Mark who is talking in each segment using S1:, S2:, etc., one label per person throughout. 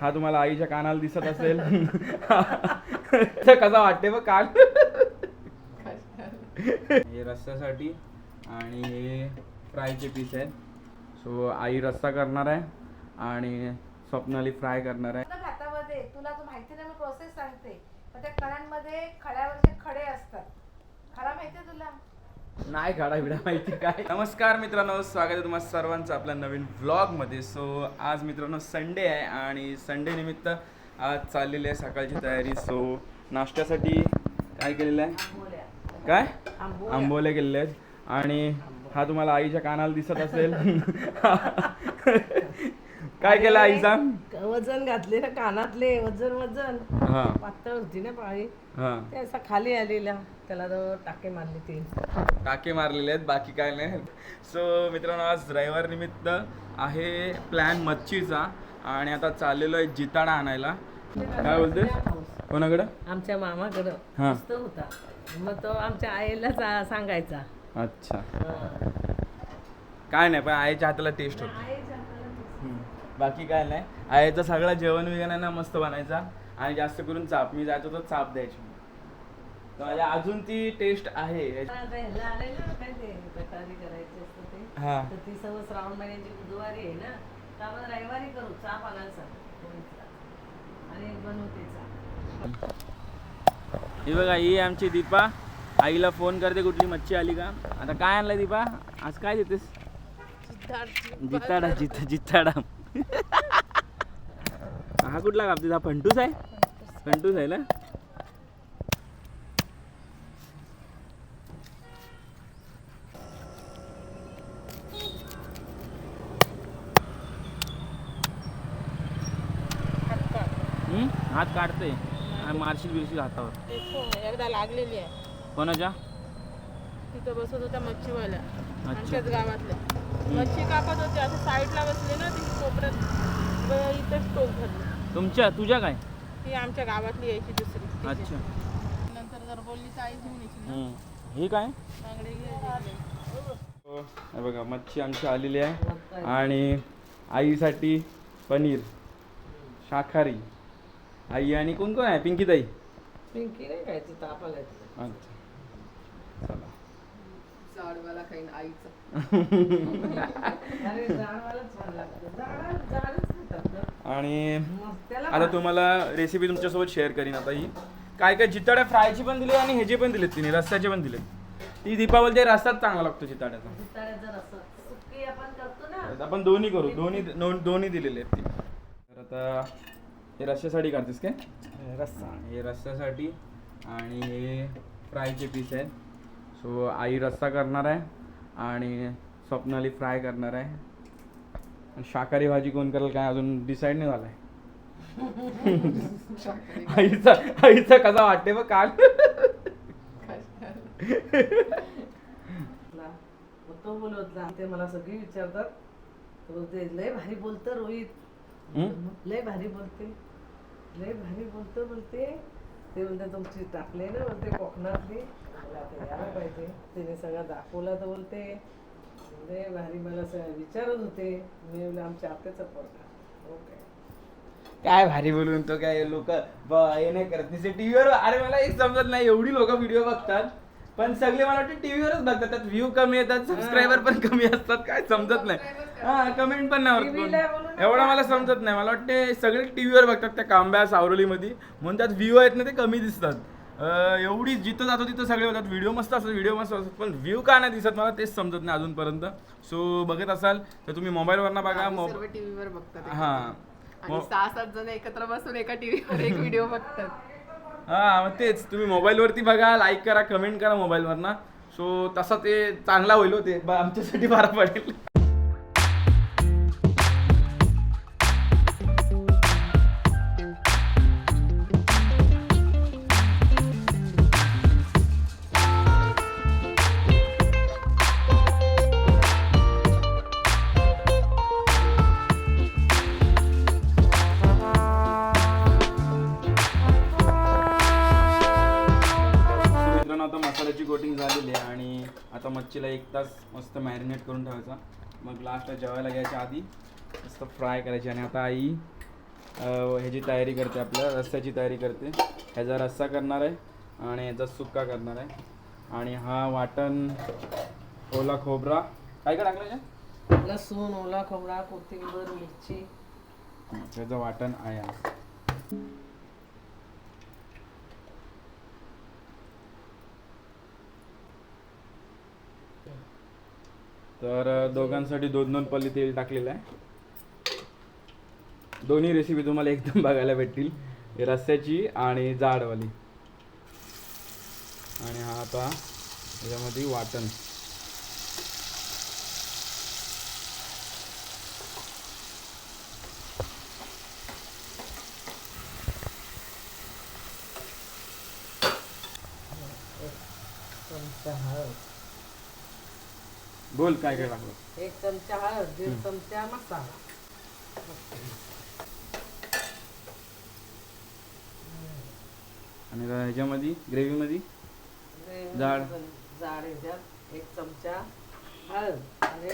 S1: हा तुम्हाला आईच्या कानाला दिसत असेल. तर कसा वाटते बघ कान? हे रस्त्यासाठी आणि हे फ्रायचे पीस आहेत. सो आई रस्सा करणार आहे आणि स्वप्नाली फ्राय करणार आहे.
S2: भातामध्ये तुला तो माहिती नाही मी प्रोसेस सांगते. पण त्या कणांमध्ये खड्यावरचे खडे असतात. खडा माहितीये तुला?
S1: नाही काढा बिडा माहिती काय. नमस्कार मित्रांनो स्वागत आहे तुम्हाला सर्वांचं आपल्या नवीन व्लॉगमध्ये सो आज मित्रांनो संडे आहे आणि संडे निमित्त आज चाललेली आहे सकाळची तयारी. सो नाश्त्यासाठी काय केलेलं आहे? काय? आंबोले केलेले आहेत. आणि हा तुम्हाला आईच्या कानाला दिसत असेल. काय केलं आई सांग
S3: वजन घातले ना कानातले वजन वजन.
S1: हा.
S3: पातळ होती ना पाळी.
S1: हा.
S3: ते असा खाली आलेला त्याला जवळ टाके मारले तीन.
S1: टाके मारलेले आहेत बाकी काय नाही. सो मित्रांनो आज रविवार निमित्त आहे प्लॅन मच्छीचा आणि आता चाललेलो आहे जिताडा आणायला. काय बोलते कोणाकडं?
S3: आमच्या मामाकडं.
S1: हा.
S3: मस्त होता. मग तो आमच्या आईला सा- सांगायचा.
S1: अच्छा. काय नाही पण आईच्या हाताला टेस्ट होती. बाकी काय नाही. आईचं सगळं जेवण वगैरे ना मस्त बनायचा. आणि जास्त करून चाप. मी जायचो तर चाप द्यायची. तर माझ्या अजून ती टेस्ट आहे. हा
S3: तर ती सर्व श्रावण महिन्याची बुधवारी आहे ना. तर आपण रविवारी करू चाप आणायला सांग पोळीचा. आणि बनवते चाप.
S1: ही बघा ही आमची दीपा. आईला फोन करते कुठली मच्छी आली का? आता काय आणलं दीपा? आज काय देतेस? जिताडा जित जिताडा. हा कुठला कापते हा फंटूस आहे? फंटूस आहे ना? हम्म? हात काढते आणि मारशील बिरशील हातावर.
S2: एकदा लागलेली आहे.
S1: कोणाच्या?
S2: तिथं बसत होत्या मच्छीवाल्या
S1: अच्छा.
S2: आमच्याच गावातल्या. मच्छी कापत होते असं साईडला बसले ना ती कोपऱ्यात इथेच टोक धरली
S1: तुमच्या तुझ्या काय?
S2: ती आमच्या गावातली यायची दुसरी.
S1: अच्छा.
S2: नंतर जर बोलली तर आई घेऊन यायची ना.
S1: हम्म. ही काय?
S2: बांगडे.
S1: हे बघा मच्छी आमची आलेली आहे. आणि आईसाठी पनीर शाकाहारी. आई आणि कोण कोण आहे? पिंकी ताई
S3: पिंकी नाही खायची ताप आलाय तिला.
S1: अच्छा. चला.
S2: जाडवाला खाईन आईचं.
S1: आणि आता तुम्हाला रेसिपी तुमच्यासोबत शेअर करीन आता ही. काय काय जिताड्या फ्रायची पण दिली आणि ह्याचे पण दिलेत तिने रस्त्याचे पण दिलेत. ती दीपावली रस्ताच चांगला लागतो जिताड्याचा.
S3: आपण करतो ना.
S1: आपण दोन्ही करू. दोन्ही दोन- दोन्ही दिलेले आहेत ती. तर आता हे रस्त्यासाठी काढतेस काय? रस्सा. हे रस्त्यासाठी आणि हे फ्रायचे पीस आहेत. सो आई रस्सा करणार आहे आणि स्वप्नाली फ्राय करणार आहे. आणि शाकाहारी भाजी कोण करेल काय अजून डिसाईड नाही झालंय. आईचा आईचा कसा वाटते बघ काल.
S3: ला. मग तो बोलत ते मला सगळी विचारतात. तो बोलते लय भारी बोलतं रोहित? लय भारी बोलते. लय भारी बोलतो बोलते. ते बोलते तुमची टाकले ना बोलते कोकणातली. यायला पाहिजे. तिने सगळं दाखवलं तर बोलते लय भारी मला सगळं विचारत होते. मी बोलले आमच्या आत्याचा पोरगा. ओके.
S1: काय भारी बोलून तो काय लोक हे नाही करत. नाही टीव्हीवर अरे मला एक समजत नाही एवढी लोक व्हिडिओ बघतात. पण सगळे मला वाटतं टीव्हीवरच बघतात. त्यात व्ह्यू कमी येतात सबस्क्रायबर पण कमी असतात काय समजत नाही. हा कमेंट पण नाही
S3: TV ला बोलू
S1: होत
S3: नका.
S1: एवढं मला समजत नाही. मला वाटते सगळे टीव्हीवर बघतात त्या कांब्या सावरलीमध्ये म्हणून त्यात व्ह्यू आहेत ना ते कमी दिसतात. अं, एवढी जिथं जातो तिथं सगळे होतात. व्हिडिओ मस्त असतात व्हिडिओ मस्त असतात. पण व्ह्यू का नाही दिसत मला तेच समजत नाही अजूनपर्यंत. सो बघत असाल तर तुम्ही मोबाईलवरनं बघा.
S4: सर्व
S1: मोबाईल
S4: टीव्हीवर बघतात
S1: हा.
S4: आणि
S1: मो-
S4: सहा सात जण एकत्र बसून एका टीव्हीवर एक व्हिडिओ बघतात.
S1: हा मग तेच. तुम्ही मोबाईलवरती बघा लाईक करा कमेंट करा मोबाईलवर ना सो तसा ते चांगला होईल हो ते. ब- आमच्यासाठी बरा पडेल. मच्छीला एक तास मस्त मॅरिनेट करून ठेवायचा. मग लास्टला जेवायला घ्यायच्या आधी मस्त फ्राय करायची. आणि आता आई ह्याची तयारी करते आपल्या रस्स्याची तयारी करते. ह्याचा रस्सा करणार आहे आणि ह्याचा सुक्का करणार आहे. आणि हा वाटण ओला खोबरा. काय काय टाकलं?
S3: लसूण ओला खोबरा कोथिंबीर मिरची.
S1: त्याचं वाटण आहे तर दोघांसाठी दोन दोन पल्ली तेल टाकलेलं आहे. दोन्ही रेसिपी तुम्हाला एकदम बघायला भेटतील. रस्स्याची आणि जाडवाली. आणि हा आता याच्यामध्ये वाटण
S3: चमचा हळद
S1: बोल काय काय टाकलं
S3: एक चमचा हळद दीड चमचा मसाला.
S1: आणि ह्याच्यामध्ये ग्रेव्हीमध्ये? जाड.
S3: जाड ह्याच्यात एक चमचा हळद आणि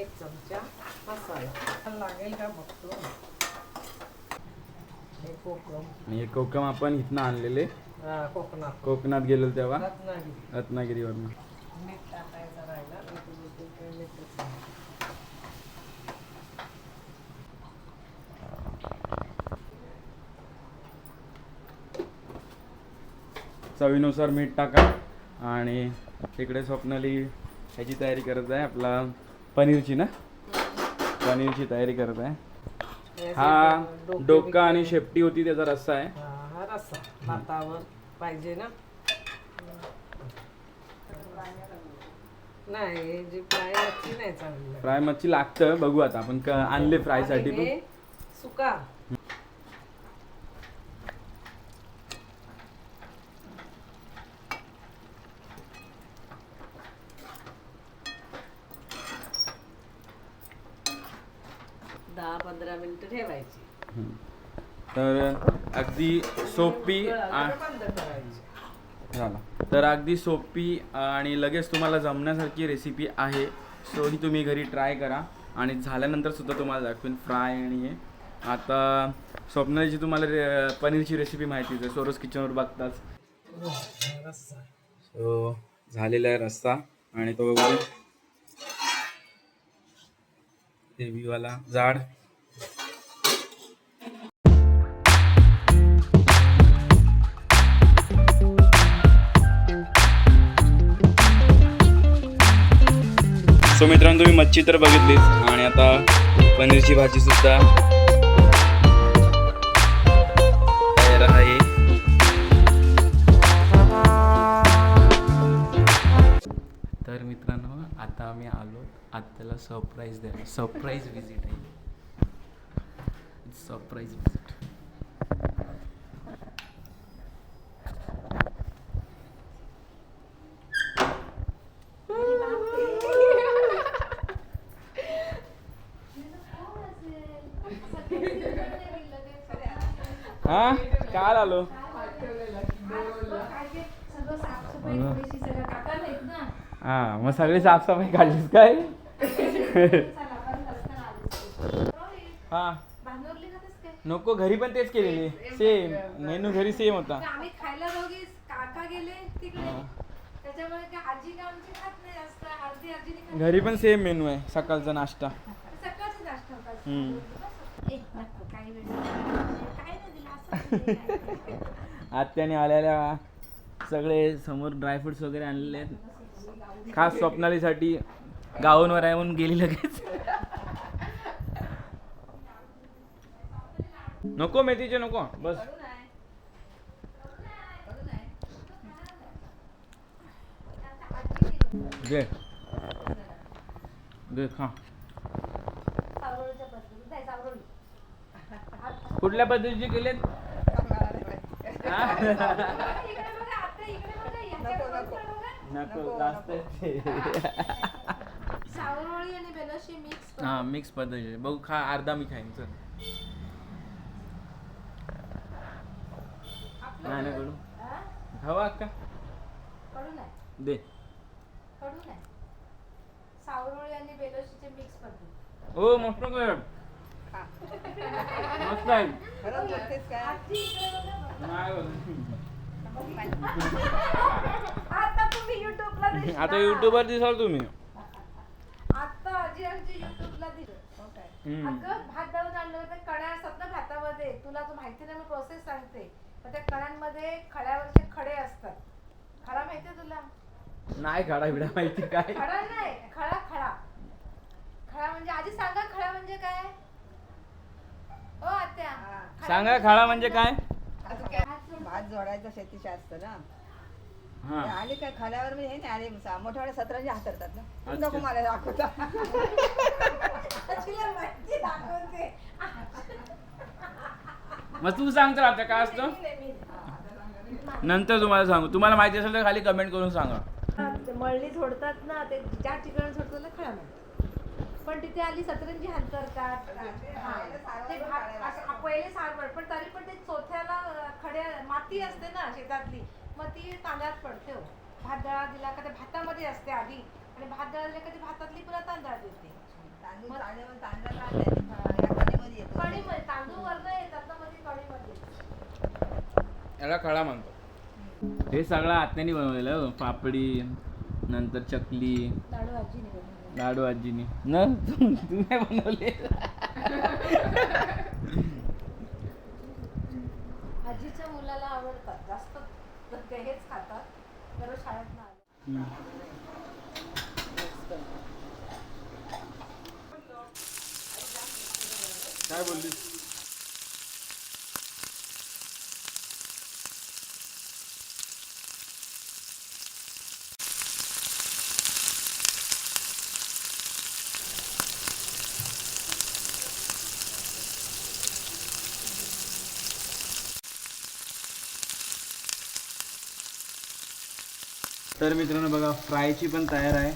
S3: एक चमचा मसाला. लागेल का बघतो? हे कोकम.
S1: आणि हे कोकम आपण इथनं आणलेले.
S3: हा कोकणात.
S1: कोकणात गेलो तेव्हा.
S3: रत्नागिरी.
S1: रत्नागिरीवरनं.
S3: मीठ टाकायचं राहिला मीठ बिलकुल काही मीठच नाही.
S1: चवीनुसार मीठ टाका आणि तिकडे स्वप्नाली ह्याची तयारी करत आहे आपला पनीरची ना? पनीरची तयारी करत आहे.
S3: हे डोके
S1: आणि शेपटी होती त्याचा रस्सा आहे.
S3: हा रस्सा. भातावर पाहिजे ना? नाही जी फ्राय मच्छी नाही चांगली. लागत.
S1: फ्राय मच्छी लागतं बघू आता आपण क- आणले फ्रायसाठी
S3: आणि
S1: पण
S3: हे सुका. दहा पंधरा मिनिटं ठेवायची.
S1: तर अगदी सोपी आ-
S3: उकळालं का बंद करायची.
S1: झाला. तर अगदी सोपी आणि लगेच तुम्हाला जमण्यासारखी रेसिपी आहे. सो ही तुम्ही घरी ट्राय करा. आणि झाल्यानंतर सुद्धा तुम्हाला दाखवेन फ्राय आणि हे. आता स्वप्नाची तुम्हाला रे पनीरची रेसिपी माहितीच आहे. सोरोस किचनवर बघताच. सो झालेला आहे रस्ता आणि तो बघू देवीवाला जाड सो मित्रांनो तुम्ही मच्छी तर बघितलीच. आणि आता पनीरची भाजी सुद्धा. तयार आहे. तर मित्रांनो आता आम्ही आलो. आत्याला त्याला सरप्राईज द्यायला सरप्राईज विजिट आहे. सरप्राईज विजिट आलो हा मग सगळी साफसफाई काढलीस काय? हा. नको घरी पण तेच केलेली. सेम मेनू घरी सेम होता. घरी पण सेम मेनू आहे. सकाळचा नाश्ता. हम्म. आत्याने आलेल्या सगळे समोर ड्रायफ्रुट्स वगैरे आणलेले आहेत. खास स्वप्नालीसाठी गावांवर आहे म्हणून गेली लगेच. नको मेथीचे नको. बस. दे. दे खा. कुठल्या पद्धतीचे केलेत हा? नको जास्त हा मिक्स पद्धती बघू खा अर्धा मी खाईन चल. नाही नाही कडू खावा का
S2: कडू नाही
S1: दे ओ मस्त कर. मस्त आहे.
S3: खरंच काय.
S1: नाही.
S2: आता तुम्ही युट्यूबला दिसता.
S1: आता युट्यूबवर दिसाल तुम्ही.
S2: आता आजी आमची युट्यूबला दिसत काय?
S1: हम्म.
S2: अगं भात दळून आणलं तर कड्या असतात ना भातामध्ये. तुला तर माहिती नाही मी प्रोसेस सांगते. पण त्या कड्यांमध्ये खड्यावरचे खडे असतात. खडा माहितीये तुला?
S1: नाही काढा बिडा माहिती काय?
S2: खडा नाही खडा खडा. खडा म्हणजे आजी सांगा खडा म्हणजे काय? खडा
S1: सांगा खाडा म्हणजे काय.
S5: भात जोडायचं शेतीचे असतं ना.
S1: हा.
S5: ते आले काय खाल्यावर मी हे नाही आले मोठ्या मोठ्या सतराचे हातरतात ना. तू
S1: अच्छा.
S5: नको मला दाखवता.
S2: तिला माहिती दाखवते.
S1: मग तू सांग तर आता काय असतं? नंतर तुम्हाला सांगू. तुम्हाला माहिती असेल तर खाली कमेंट करून सांगा.
S2: ते मळणी सोडतात ना ते ज्या ठिकाणी सोडतात त्याला खळा म्हणतात पण तिथे आली सतरंजी हांतरतात हा. ते भात असं- पहिले सारवड पण तरी पण ते चोथ्याला खड्या माती असते ना शेतातली मग ती तांदळात पडते हो. भात दळा दिला का ते भातामध्ये असते आधी. आणि भात दळा दिला का ती भातातली पुन्हा तांदळात येते.
S5: तांदूळ कणीमध्ये
S2: येतात ना मध्ये
S1: याला खडा म्हणतो. हे सगळं आत्याने बनवलेलं पापडी नंतर चकली.
S2: बनवले.
S1: लाडू आजीनी. न तू नाही बनवले.
S2: आजीच्या मुलाला आवडतात. जास्त तर ते हेच खातात. दररोज शाळेत ना
S1: काय बोलली तर मित्रांनो बघा फ्रायची पण तयार आहे.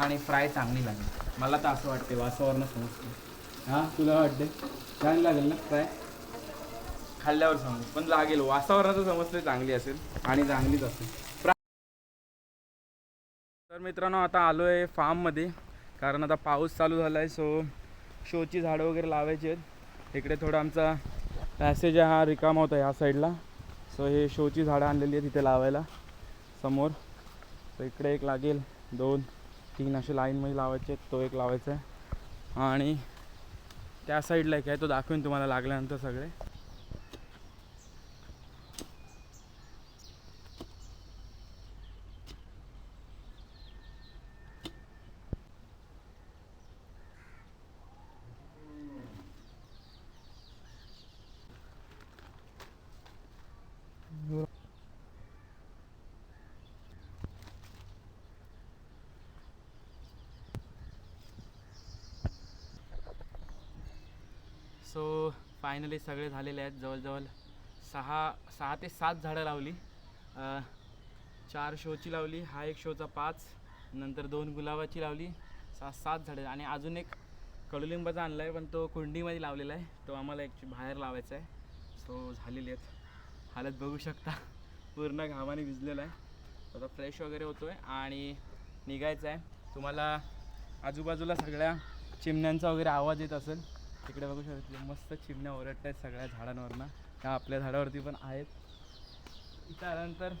S1: आणि फ्राय चांगली लागेल. मला तर असं वाटते वासावरनं समजते हां तुला वाटते चांगली लागेल ना फ्राय? खाल्ल्यावर सांगू पण लागेल. वासावरनं तर समजते चांगली असेल आणि चांगलीच असेल. फ्राय तर मित्रांनो आता आलो आहे फार्ममध्ये. कारण आता पाऊस चालू झाला आहे सो शोची झाडं वगैरे लावायची आहेत. इकडे थोडा आमचा पॅसेज हा रिकामा होता ह्या साईडला सो हे शोची झाडं आणलेली आहेत तिथे लावायला. समोर. तर इकडे एक लागेल दोन तीन असे लाईनमध्ये लावायचे आहेत तो एक लावायचा आहे. आणि त्या साईडला एक आहे तो दाखवेन तुम्हाला लागल्यानंतर सगळे. सो फायनली सगळे झालेले आहेत. जवळजवळ सहा सहा ते सात झाडं लावली. चार शोची लावली हा एक शोचा पाच नंतर दोन गुलाबाची लावली सहा सात झाडं आणि अजून एक कडुलिंबाचा आणला आहे पण तो कुंडीमध्ये लावलेला आहे. तो आम्हाला एक बाहेर लावायचा आहे. सो झालेली आहेत. हालत बघू शकता. पूर्ण घामाने भिजलेला आहे. आता फ्रेश वगैरे होतो आहे आणि निघायचं आहे. तुम्हाला आजूबाजूला सगळ्या चिमण्यांचा वगैरे आवाज येत असेल. तिकडे बघू शकतो मस्त चिमण्या ओरडत आहेत सगळ्या झाडांवरनं. त्या आपल्या झाडावरती पण आहेत. त्यानंतर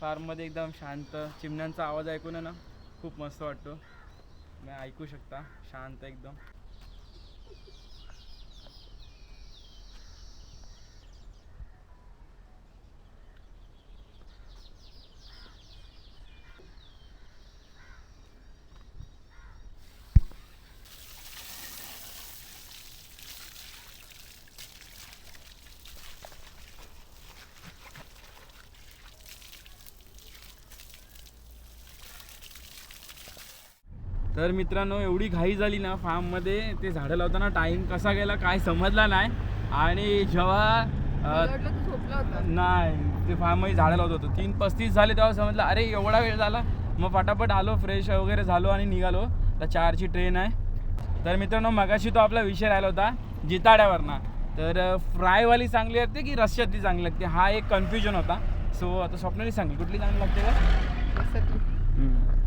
S1: फार्ममध्ये एकदम शांत चिमण्यांचा आवाज ऐकून आहे ना खूप मस्त वाटतो. तुम्ही ऐकू शकता शांत एकदम. तर मित्रांनो एवढी घाई झाली ना फार्ममध्ये ते झाडं लावताना टाईम कसा गेला काय समजला नाही. आणि जेव्हा नाही ते फार्ममध्ये झाडं लावत होतो. तीन पस्तीस झाले तेव्हा समजलं अरे एवढा वेळ झाला. मग फटाफट आलो फ्रेश वगैरे झालो आणि निघालो. आता चारची ट्रेन आहे. तर मित्रांनो मगाशी तो आपला विषय राहिला होता जिताड्यावरना. तर फ्रायवाली चांगली लागते की रश्यातली चांगली लागते? हा एक कन्फ्युजन होता. सो आता स्वप्नाली सांगली. कुठली चांगली लागते का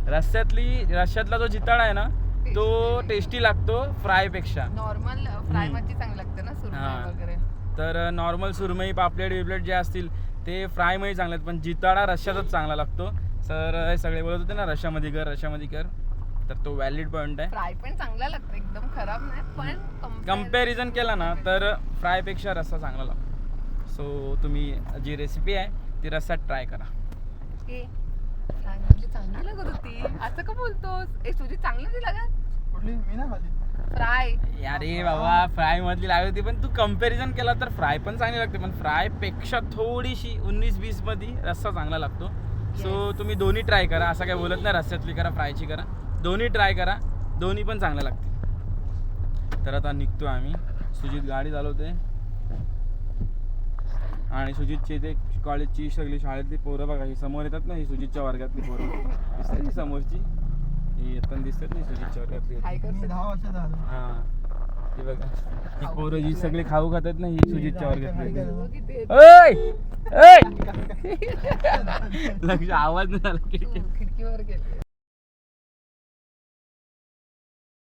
S4: रस्त्यातली.
S1: रस्त्यातली रश्यातला जो जिताडा आहे ना तो टेस्टी लागतो फ्रायपेक्षा.
S4: Normal fry. मध्ये चांगलं लागतं ना. सुरमई वगैरे.
S1: तर नॉर्मल सुरमई पापलेट बिपलेट जे असतील ते फ्रायमध्ये चांगले आहेत पण जिताडा रश्श्यातच चांगला लागतो. सर हे सगळे बोलत होते ना रश्श्यामध्ये कर रश्श्यामध्ये कर. तर तो व्हॅलिड पॉईंट आहे.
S4: फ्राय पण चांगला लागतं एकदम खराब नाही पण
S1: कंपॅरिझन केला ना तर फ्रायपेक्षा रस्सा चांगला लागतो. सो तुम्ही जी रेसिपी आहे ती रस्स्यात ट्राय करा.
S4: म्हणजे चांगली लागत होती. असं का बोलतोस? ए तुझी चांगली नाही लागत.
S6: कुठली? मी नाही खाल्ली.
S4: फ्राय.
S1: अरे बाबा फ्राय मधली लागत होती पण तू कंपॅरिझन केला तर फ्राय पण चांगली लागते पण फ्रायपेक्षा थोडीशी उन्नीस वीसमध्ये रस्सा चांगला लागतो. सो तुम्ही दोन्ही ट्राय करा असं काय बोलत नाही रस्स्यातली करा फ्रायची करा. दोन्ही ट्राय करा दोन्ही पण चांगल्या लागतील. तर आता निघतो आम्ही. सुजित गाडी चालवते आणि सुजितची ते कॉलेजची सगळी शाळेतली पोरं बघा ही समोर येतात ना ही सुजितच्या वर्गातली पोरं. दिसते ही समोरची? ही येताना दिसतात नाही सुजितच्या वर्गातली
S6: दहा
S1: हा. हे बघा ही पोरं जी सगळी खाऊ खातात ना ही सुजितच्या वर्गातली ओय! ओय! लक्ष आवाज नाही आला.
S4: तू खिडकीवर गेले.